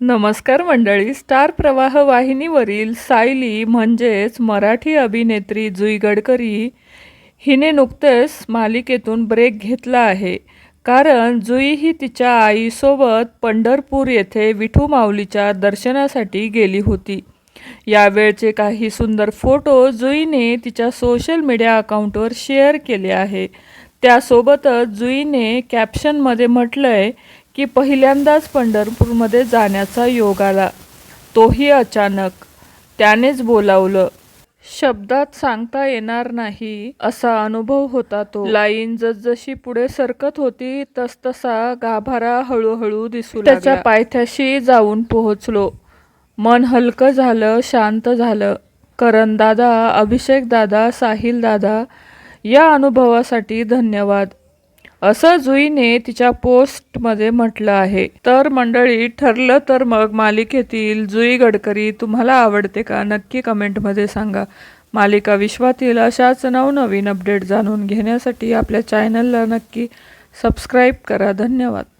नमस्कार मंडळी. स्टार प्रवाह वाहिनीवरील सायली म्हणजेच मराठी अभिनेत्री जुई गडकरी हिने नुकतेच मालिकेतून ब्रेक घेतला आहे. कारण जुई ही तिच्या आईसोबत पंढरपूर येथे विठू माऊलीच्या दर्शनासाठी गेली होती. यावेळचे काही सुंदर फोटो जुईने तिच्या सोशल मीडिया अकाउंटवर शेअर केले आहे. त्यासोबतच जुईने कॅप्शनमध्ये म्हटलं आहे की पहिल्यांदाच पंढरपूरमध्ये जाण्याचा योग आला. तोही अचानक. त्यानेच बोलावलं. शब्दात सांगता येणार नाही असा अनुभव होता तो. लाईन जसजशी पुढे सरकत होती तसतसा गाभारा हळूहळू दिसू त्याच्या पायथ्याशी जाऊन पोहोचलो. मन हलकं झालं शांत झालं. करण दादा अभिषेक दादा साहिल दादा या अनुभवासाठी धन्यवाद. असं जुईने तिच्या पोस्टमध्ये म्हटलं आहे. तर मंडळी ठरलं तर मग मालिकेतील जुई गडकरी तुम्हाला आवडते का? नक्की कमेंटमध्ये सांगा. मालिका विश्वातील अशाच नवनवीन अपडेट जाणून घेण्यासाठी आपल्या चॅनलला नक्की सबस्क्राईब करा. धन्यवाद.